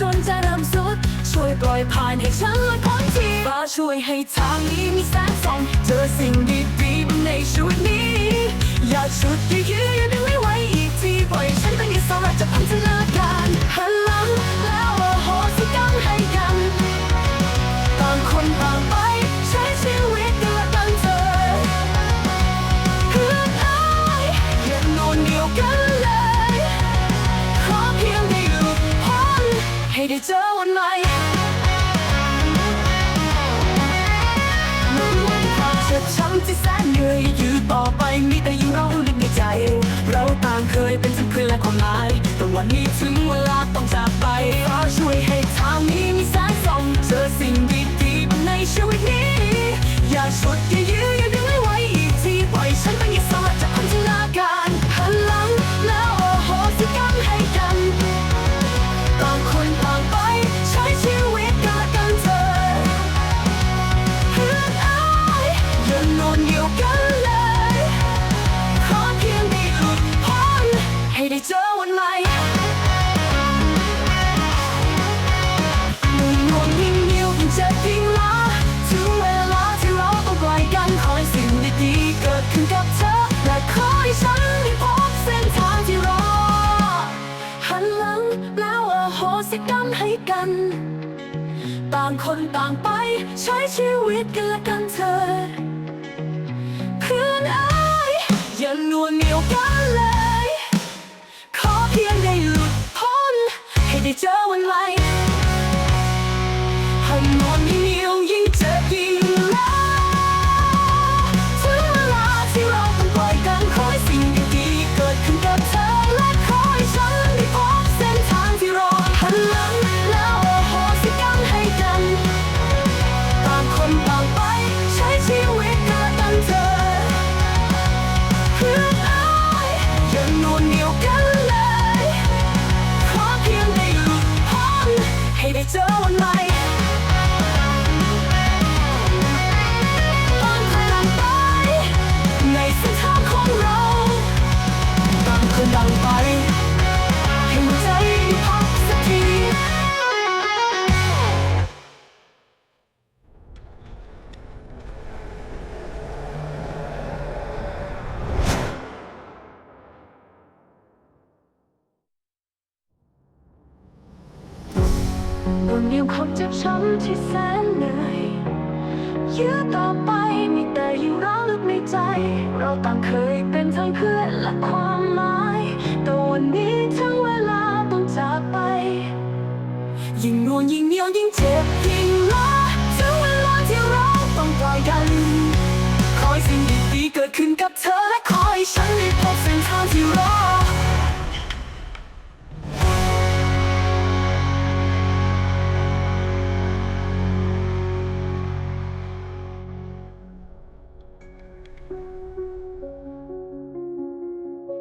จนจะเริ่มสุด ช่วยปล่อยผ่านให้ฉันลอยพ้นทีฟ้าช่วยให้ทางนี้มีแสงส่อง เจอสิ่งดีๆในชีวิตนี้ อย่าชุด ได้เจอวันใหม่ไม่ว่าความเจ็บช้ำที่แสนเหนื่อยอยู่ต่อไปมีแต่อยู่เราลึกในใจ เราต่างเคยเป็นเพื่อนและความหมายแต่วันนี้ถึงางคนต่างไป ใช้ชีวิตกันและกันเธอเพื่อนอายอย่านวเหนียวกันเลย เดียวความเจ็บช้ำที่แสนเหนื่อยยื้อต่อไปมีแต่อยู่ร้าวลึกในใจ เราต่างเคยเป็นทั้งเพื่อนและความหมายแต่วันนี้ถึงเวลาต้องจากไป ยิ่งนวลยิ่งเหนียวยิ่งเจ็บยิ่งล้าถึงเวลาที่เราต้องปล่อยกันขอให้สิ่งดีๆเกิดขึ้นกับเธอและขอให้ฉันได้พบ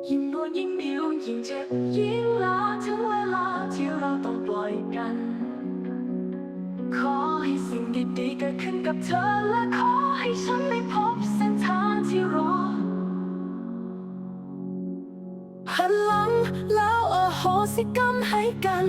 ยิ่งนวลยิ่งเหนียวยิ่งเจ็บยิ่งลาถึงเวลาที่เราต้องปล่อยกัน ขอให้สิ่งดีๆเกิดขึ้นกับเธอและขอให้ฉันได้พบเส้นทางที่รอหันหลังแล้วอโหสิกรรมให้กัน